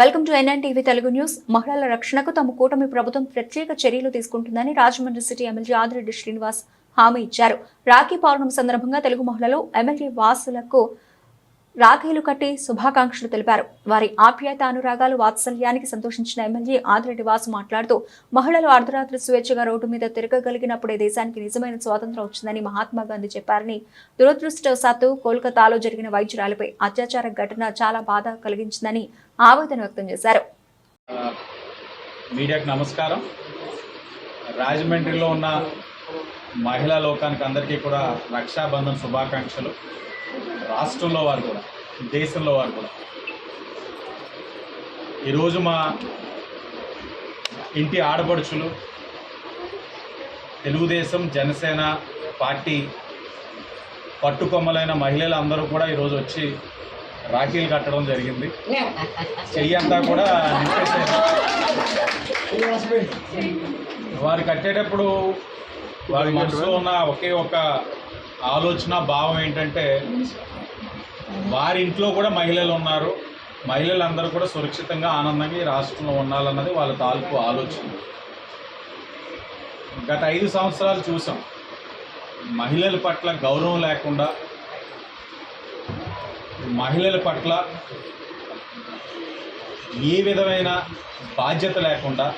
Welcome to NNTV Telugu news. మహిళల రక్షణకు తమ కూటమి ప్రభుత్వం ప్రత్యేక చర్యలు తీసుకుంటుందని రాజమండ్రి సిటీ ఎమ్మెల్యే ఆదిరెడ్డి శ్రీనివాస్ హామీ ఇచ్చారు. రాఖీ పౌర్ణమి సందర్భంగా తెలుగు మహిళలు ఎమ్మెల్యే వాసులకు రాఖీలు కట్టి శుభాకాంక్షలు తెలిపారు. వారి ఆప్యాయత అనురాగాలు వాత్సల్యానికి సంతోషించిన ఎమ్మెల్యే ఆదిరెడ్డి వాసు మాట్లాడుతూ మహిళలు అర్ధరాత్రి స్వేచ్ఛగా రోడ్డు మీద తిరగగలిగినప్పుడే దేశానికి నిజమైన స్వాతంత్రం వచ్చిందని మహాత్మా గాంధీ చెప్పారని దురదృష్టవశాత్తు కోల్కతాలో జరిగిన వైద్యురాలిపై అత్యాచార ఘటన చాలా బాధ కలిగించిందని ఆవేదన వ్యక్తం చేశారు. మీడియాకు నమస్కారం. రాజమండ్రిలో ఉన్న మహిళా లోకానికి అందరికీ కూడా రక్షాబంధన్ శుభాకాంక్షలు. రాష్ట్రంలో వారు కూడా దేశంలో వారు కూడా. ఈరోజు మా ఇంటి ఆడపడుచులు తెలుగుదేశం జనసేన పార్టీ పట్టుకొమ్మలైన మహిళలు అందరూ కూడా ఈరోజు వచ్చి రాఖీలు కట్టడం జరిగింది. చెయ్యి అంతా కూడా వారు కట్టేటప్పుడు వారి మనసులో ఉన్న ఒకే ఒక ఆలోచన భావం ఏంటంటే వారి ఇంట్లో కూడా మహిళలు ఉన్నారు. మహిళలందరూ కూడా సురక్షితంగా ఆనందంగా ఈ రాష్ట్రంలో ఉండాలన్నది వాళ్ళ తాలూకు ఆలోచన. గత ఐదు సంవత్సరాలు చూసాం. మహిళల పట్ల గౌరవం లేకుండా మహిళల పట్ల ఏ విధమైన బాధ్యత లేకుండా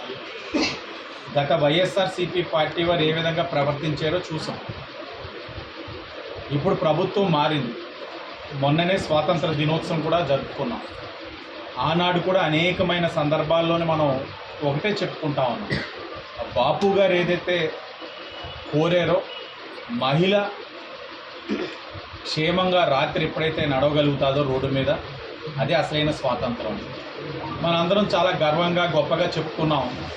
గత వైఎస్ఆర్సీపీ పార్టీ వారు ఏ విధంగా ప్రవర్తించారో చూసాం. ఇప్పుడు ప్రభుత్వం మారింది. మొన్ననే స్వాతంత్ర దినోత్సవం కూడా జరుపుకున్నాం. ఆనాడు కూడా అనేకమైన సందర్భాల్లోనే మనం ఒకటే చెప్పుకుంటా ఉన్నాం. బాపు గారు ఏదైతే కోరారో మహిళ క్షేమంగా రాత్రి ఎప్పుడైతే నడవగలుగుతాదో రోడ్డు మీద అదే అసలైన స్వాతంత్రం. మనందరం చాలా గర్వంగా గొప్పగా చెప్పుకున్నాం.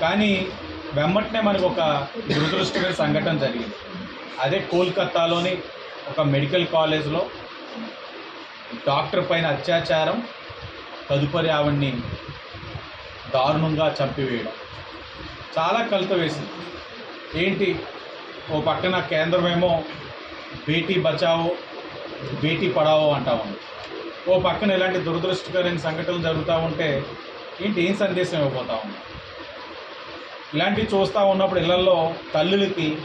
కానీ వెమ్మటనే మనకు ఒక దురదృష్టమైన సంఘటన జరిగింది. అదే కోల్కత్తాలోని ఒక మెడికల్ కాలేజ్లో డాక్టర్ పైన అత్యాచారం తదుపరి ఆవిడ్ని దారుణంగా చంపివేయడం. చాలా కలుత వేసింది. ఏంటి? ఓ పక్కన కేంద్రమేమో బేటీ బచావో బేటీ పడావో అంటా ఉంది. ఓ పక్కన ఇలాంటి దురదృష్టకరమైన సంఘటనలు జరుగుతూ ఉంటే ఏంటి? ఏం సందేశం ఇవ్వబోతా ఉంది? ఇలాంటివి చూస్తూ ఉన్నప్పుడు ఇళ్ళలో తల్లులకి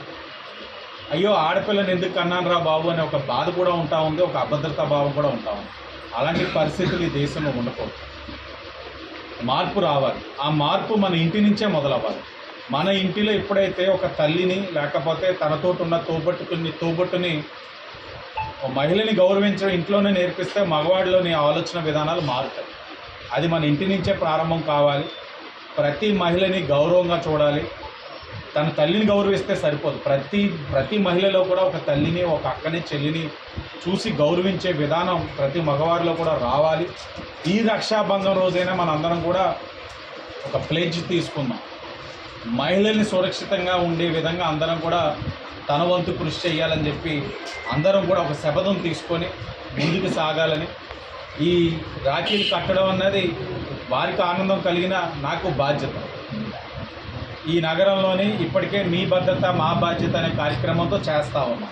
అయ్యో ఆడపిల్లని ఎందుకు కన్నాను రా బాబు అనే ఒక బాధ కూడా ఉంటా ఉంది ఒక అభద్రతా భావం కూడా ఉంటా ఉంది. అలాంటి పరిస్థితులు ఈ దేశంలో ఉండకూడదు. మార్పు రావాలి. ఆ మార్పు మన ఇంటి నుంచే మొదలవ్వాలి. మన ఇంటిలో ఎప్పుడైతే ఒక తల్లిని లేకపోతే తనతో ఉన్న తోబట్టుకుని తోబట్టుని మహిళని గౌరవించడం ఇంట్లోనే నేర్పిస్తే మగవాడిలోని ఆలోచన విధానాలు మారుతాయి. అది మన ఇంటి నుంచే ప్రారంభం కావాలి. ప్రతి మహిళని గౌరవంగా చూడాలి. తన తల్లిని గౌరవిస్తే సరిపోదు. ప్రతి ప్రతి మహిళలో కూడా ఒక తల్లిని ఒక అక్కని చెల్లిని చూసి గౌరవించే విధానం ప్రతి మగవారిలో కూడా రావాలి. ఈ రక్షాబంధం రోజైనా మనందరం కూడా ఒక ప్లేజ్ తీసుకుందాం. మహిళల్ని సురక్షితంగా ఉండే విధంగా అందరం కూడా తన వంతు కృషి చేయాలని చెప్పి అందరం కూడా ఒక శపథం తీసుకొని ముందుకు సాగాలని. ఈ రాఖీలు కట్టడం అన్నది వారికి ఆనందం కలిగిన నాకు బాధ్యత. ఈ నగరంలోని ఇప్పటికే మీ భద్రత మా బాధ్యత అనే కార్యక్రమంతో చేస్తా ఉన్నాం.